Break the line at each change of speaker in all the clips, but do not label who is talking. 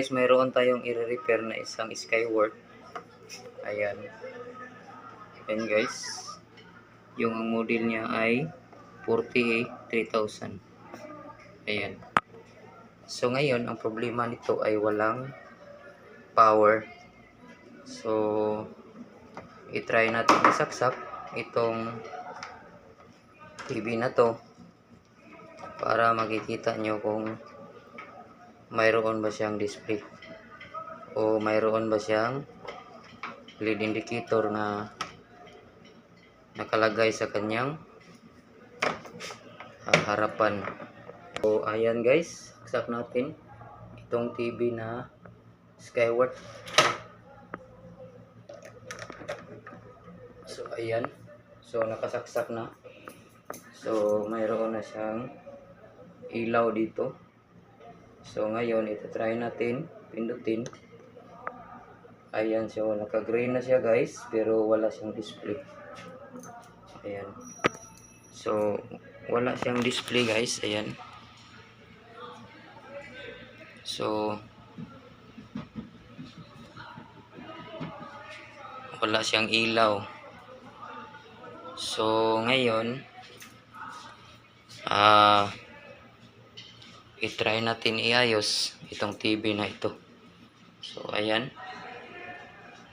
guys, mayroon tayong i-repair na isang Skyward. Ayan. Ayan guys. Yung ang model niya ay 48,000. Ayan. So ngayon, ang problema nito ay walang power. So, i-try natin isaksak itong TV na to para makikita nyo kung mayroon ba siyang display? O mayroon ba siyang lead indicator na nakalagay sa kanyang ah, harapan? So ayan guys. Saksak natin itong TV na Skyward. So ayan. So nakasaksak na. So mayroon na siyang ilaw dito So ngayon, ito try natin, pindutin. Ayan, so naka-green na siya guys, pero wala siyang display. Ayan. So, wala siyang display guys, ayan. So, wala siyang ilaw. So, ngayon, ah, i-try natin iayos itong TV na ito. So, ayan.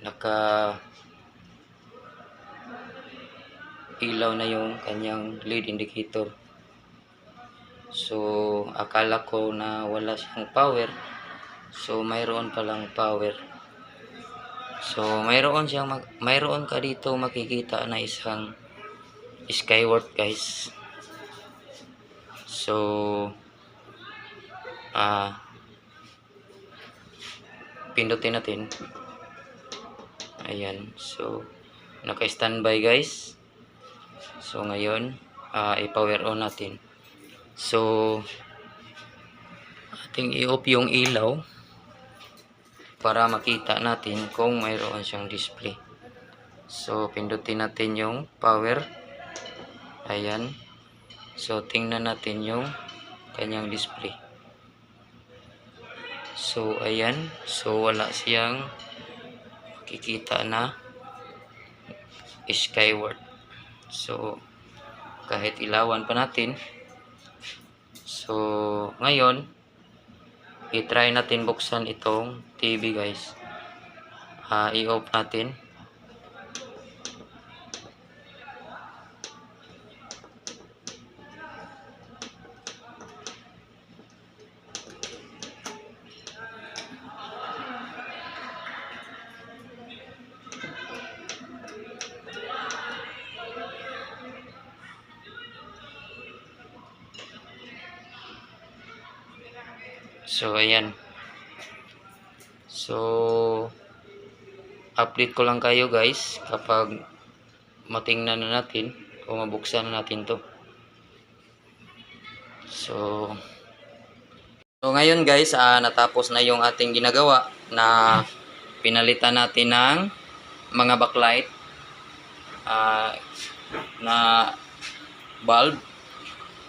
Naka ilaw na yung kanyang lead indicator. So, akala ko na wala siyang power. So, mayroon palang power. So, mayroon siyang mayroon ka dito makikita na isang skyward guys. So, ah. Pindutin natin. Ayan. So naka standby guys. So ngayon ah i-power on natin. So ating i-off yung ilaw para makita natin kung mayroon siyang display. So pindutin natin yung power. Ayan. So tingnan natin yung kanyang display So, ayan. So, wala siyang makikita na skyward. So, kahit ilawan pa natin. So, ngayon, i-try natin buksan itong TV guys. Ah, i-off natin. So, ayan. So, update ko lang kayo guys kapag matingnan na natin o mabuksan na natin to. So, so ngayon guys, ah, natapos na yung ating ginagawa na pinalitan natin ng mga backlight ah, na bulb.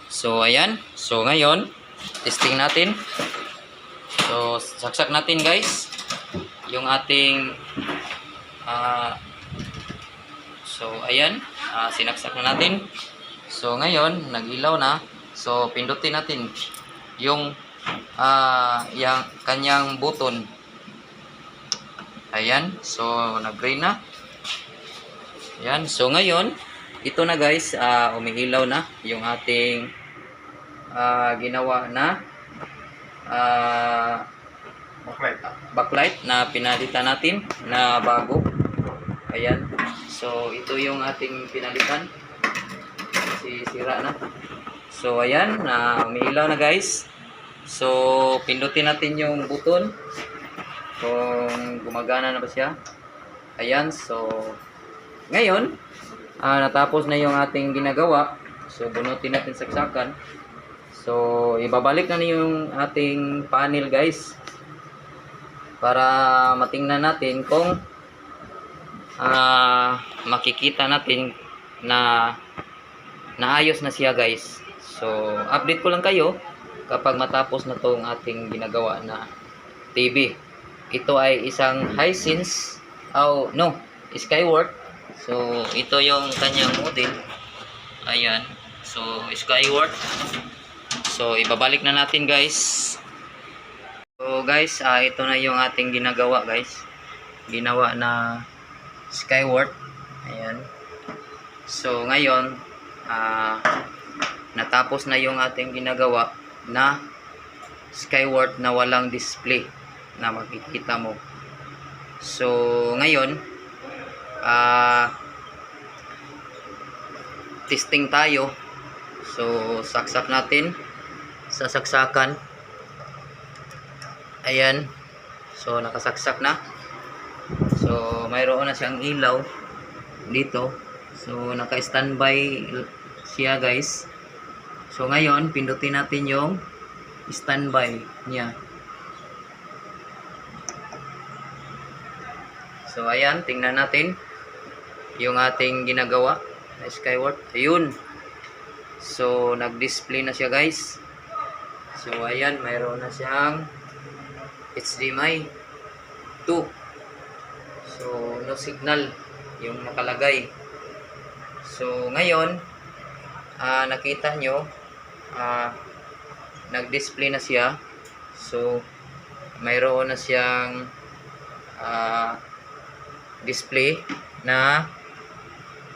So, ayan. So, ngayon, testing natin. So, saksak natin guys. Yung ating ah so ayan. Ah, sinaksak na natin. So ngayon nagilaw na. So pindutin natin yung ah yung kanyang button ayan. So nag-green na. Ayan. So ngayon ito na guys. Ah umihilaw na yung ating ah, ginawa na ah
Backlight.
backlight na pinalitan natin na bago. Ayan. So, ito yung ating pinalitan. Si sira na. So, ayan. Na umiilaw na guys. So, pindutin natin yung button. Kung gumagana na ba siya. Ayan. So, ngayon, ah, natapos na yung ating ginagawa. So, bunutin natin saksakan. So, ibabalik na yung ating panel guys para matingnan natin kung ah, makikita natin na naayos na siya guys so update ko lang kayo kapag matapos na tong ating ginagawa na TV. Ito ay isang Hisense, oh no, Skyward. So, ito yung kanyang model. Ayan. So, Skyward. So, ibabalik na natin guys. So, guys, ah, ito na yung ating ginagawa guys. Ginawa na Skyward. Ayan. So, ngayon, ah, natapos na yung ating ginagawa na Skyward na walang display na makikita mo. So, ngayon, ah, testing tayo. So, saksak natin sa saksakan. Ayan. So, nakasaksak na. So, mayroon na siyang ilaw dito. So, naka-standby siya guys. So, ngayon, pindutin natin yung standby niya. So, ayan, tingnan natin yung ating ginagawa na Skyward. Ayun. So, nag-display na siya guys. So, ayan, mayroon na siyang HDMI 2. So, no signal yung nakalagay. So, ngayon, ah nakita nyo, ah nag-display na siya. So, mayroon na siyang ah display na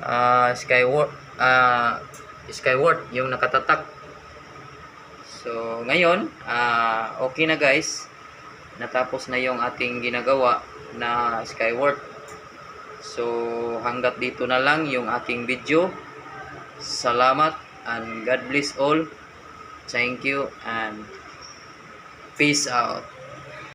ah Skyward ah Skyward yung nakatatak. So, ngayon, ah okay na guys. Natapos na yung ating ginagawa na Skyward. So, hanggat dito na lang yung ating video. Salamat and God bless all. Thank you and peace out.